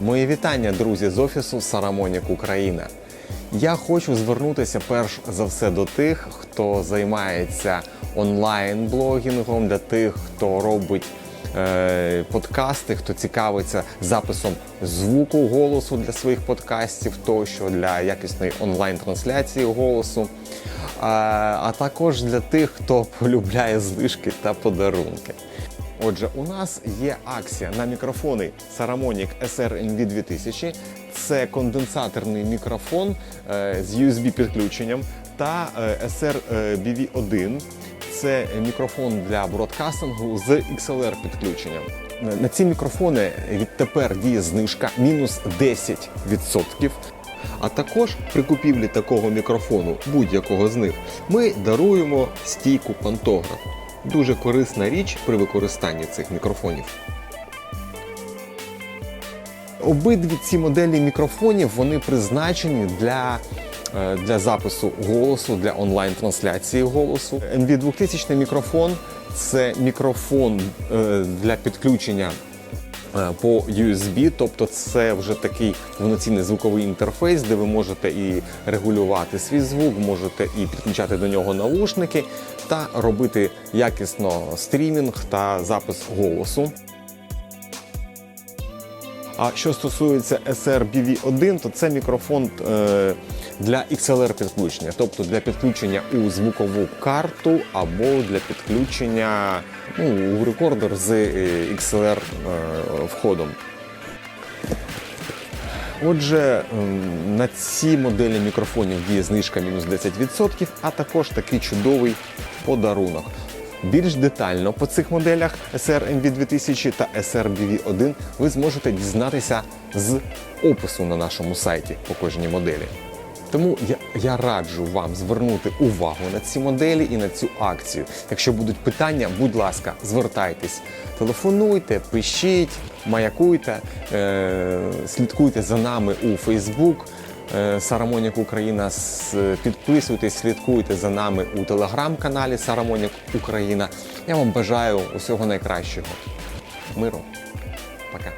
Мої вітання, друзі, з офісу Сарамонік Україна. Я хочу звернутися перш за все до тих, хто займається онлайн-блогінгом, для тих, хто робить е, подкасти, хто цікавиться записом звуку голосу для своїх подкастів, тощо для якісної онлайн-трансляції голосу. А також для тих, хто полюбляє знижки та подарунки. Отже, у нас є акція на мікрофони Saramonic SR-NV 2000. Це конденсаторний мікрофон е, з USB підключенням та е, SR-BV1. Це мікрофон для бродкастингу з XLR підключенням. На ці мікрофони відтепер діє знижка мінус 10%. А також при купівлі такого мікрофону, будь-якого з них, ми даруємо стійку пантограф. Дуже корисна річ при використанні цих мікрофонів. Обидві ці моделі мікрофонів вони призначені для, е, для запису голосу, для онлайн-трансляції голосу. MV2000 мікрофон це мікрофон е, для підключення по USB, тобто це вже такий повноцінний звуковий інтерфейс, де ви можете і регулювати свій звук, можете і підключати до нього наушники та робити якісно стрімінг та запис голосу. А що стосується SRBV1, то це мікрофон е, для XLR підключення, тобто для підключення у звукову карту або для підключення ну, у рекордер з е, XLR е. Отже, на ці моделі мікрофонів діє знижка мінус 10%, а також такий чудовий подарунок. Більш детально по цих моделях SR-MV 2000 та SR-BV1 ви зможете дізнатися з опису на нашому сайті по кожній моделі. Тому я, я раджу вам звернути увагу на ці моделі і на цю акцію. Якщо будуть питання, будь ласка, звертайтесь, телефонуйте, пишіть, маякуйте, е- слідкуйте за нами у Facebook. Е, Сарамонік Україна. Підписуйтесь, слідкуйте за нами у телеграм-каналі Сарамонік Україна. Я вам бажаю усього найкращого. Миру. Пока.